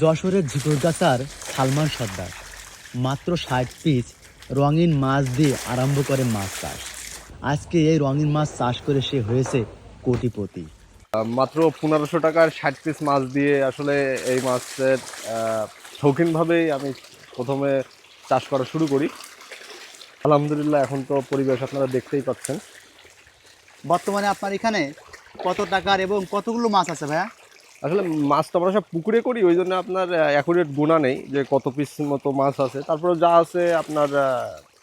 যশোরের ঝিকরগাছার সালমান সর্দার। মাত্র ষাট পিস রঙিন মাছ দিয়ে আরম্ভ করে মাছ চাষ। আজকে এই রঙিন মাছ চাষ করে সে হয়েছে কোটিপতি। মাত্র পনেরোশো টাকার ষাট পিস মাছ দিয়ে আসলে এই মাছের শৌখিনভাবেই আমি প্রথমে চাষ করা শুরু করি। আলহামদুলিল্লাহ এখন তো পরিবেশ আপনারা দেখতেই পাচ্ছেন। বর্তমানে আপনার এখানে কত টাকার এবং কতগুলো মাছ আছে ভাইয়া? আসলে মাছ তো আমরা সব পুকুরে করি ওই জন্য আপনার অ্যাকুরেট গুণা নেই যে কত পিস মতো মাছ আছে। তারপরে যা আছে আপনার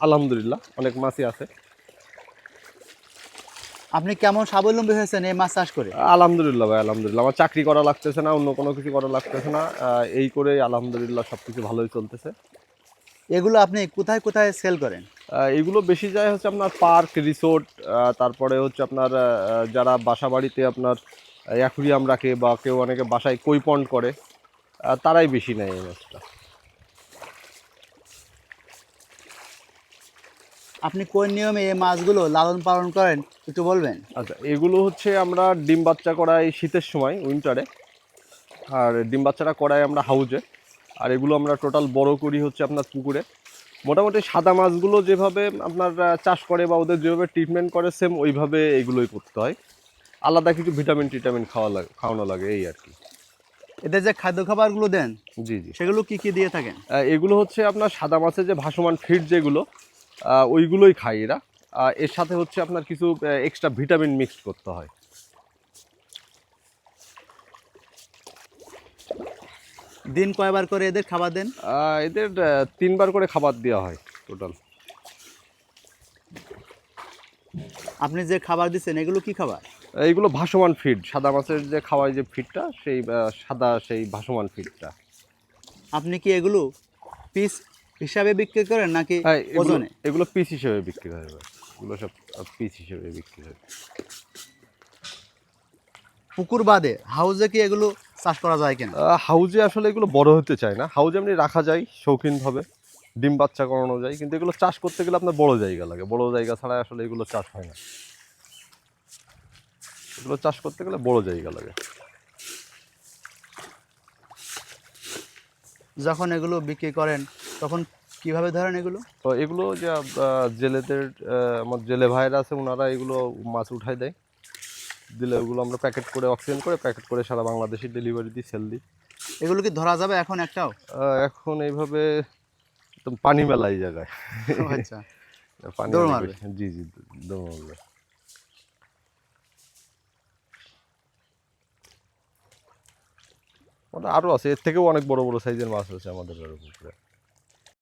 আলহামদুলিল্লাহ অনেক মাছই আছে। আপনি কেমন স্বাবলম্বী হয়েছেন এই মাছ চাষ করে? আলহামদুলিল্লাহ ভাই আলহামদুলিল্লাহ। আমার চাকরি করা লাগতেছে না অন্য কোনো কিছু করা লাগতেছে না। এই করে আলহামদুলিল্লাহ সব কিছু ভালোই চলতেছে। এগুলো আপনি কোথায় কোথায় সেল করেন? এগুলো বেশি যায় হচ্ছে আপনার পার্ক রিসোর্ট তারপরে হচ্ছে আপনার যারা বাসা বাড়িতে আপনার অ্যাকুরিয়াম রাখে বা কেউ অনেকে বাসায় কই পন্ড করে তারাই বেশি নেয় এই মাছটা। আপনি কোন নিয়মে এই মাছগুলো লালন পালন করেন একটু বলবেন? আচ্ছা এগুলো হচ্ছে আমরা ডিম বাচ্চা করাই শীতের সময় উইন্টারে। আর ডিম বাচ্চাটা করাই আমরা হাউজে। আর এগুলো আমরা টোটাল বড় করি হচ্ছে আপনার পুকুরে। মোটামুটি সাদা মাছগুলো যেভাবে আপনার চাষ করে বা ওদের যেভাবে ট্রিটমেন্ট করে সেম ওইভাবে এগুলোই করতে হয়। আলাদা কিছু ভিটামিন টিটামিন খাওয়া লাগে খাওয়ানো লাগে এই আর কি। এদের যে খাদ্য খাবারগুলো দেন জি জি। সেগুলো কি কি দিয়ে থাকেন? এগুলো হচ্ছে আপনার সাদা মাছের যে ভাসমান ফিড যেগুলো ওইগুলোই খায় এরা। এর সাথে হচ্ছে আপনার কিছু এক্সট্রা ভিটামিন মিক্স করতে হয়। দিন কয়বার করে এদের খাবার দেন? এদের তিনবার করে খাবার দেওয়া হয় টোটাল আপনি যে খাবার দিচ্ছেন এগুলো কি খাবার? এইগুলো ভাসমান ফিড সাদা মাছের যে খাওয়ায় যে ফিডটা সেই সাদা সেই ভাসমান ফিডটা আপনি কি এগুলো পিস হিসাবে বিক্রি করেন নাকি হ্যাঁ ওজনে? এগুলো পিস হিসেবে বিক্রি হয় এবার। এগুলো সব পিস হিসেবে বিক্রি হয়। পুকুর বাদে হাউজে কি এগুলো চাষ করা যায় কিনা? হাউজে আসলে এগুলো বড় হতে চায় না। হাউজে এমনি রাখা যায় শৌখিনভাবে। ডিম বাচ্চা করানো যায় কিন্তু এগুলো চাষ করতে গেলে আপনার বড় জায়গা লাগে। বড় জায়গা ছাড়া আসলে এগুলো চাষ হয় না। এগুলো চাষ করতে গেলে বড় জায়গা লাগে। যখন এগুলো বিক্রি করেন তখন কীভাবে ধরেন এগুলো? তো এগুলো যে জেলেদের আমার জেলে ভাইরা আছে ওনারা এগুলো মাছ উঠাই দেয়। দিলে ওগুলো আমরা প্যাকেট করে অক্সিজেন করে প্যাকেট করে সারা বাংলাদেশে ডেলিভারি দিই সেল দিই। এগুলো কি ধরা যাবে এখন একটাও? এখন এইভাবে একদম পানি মেলা এই জায়গায়। আচ্ছা। পানি। জি জি দৌড় মারবে। আরও আছে এর থেকেও অনেক বড় বড় সাইজের মাছ আছে আমাদের পুকুরে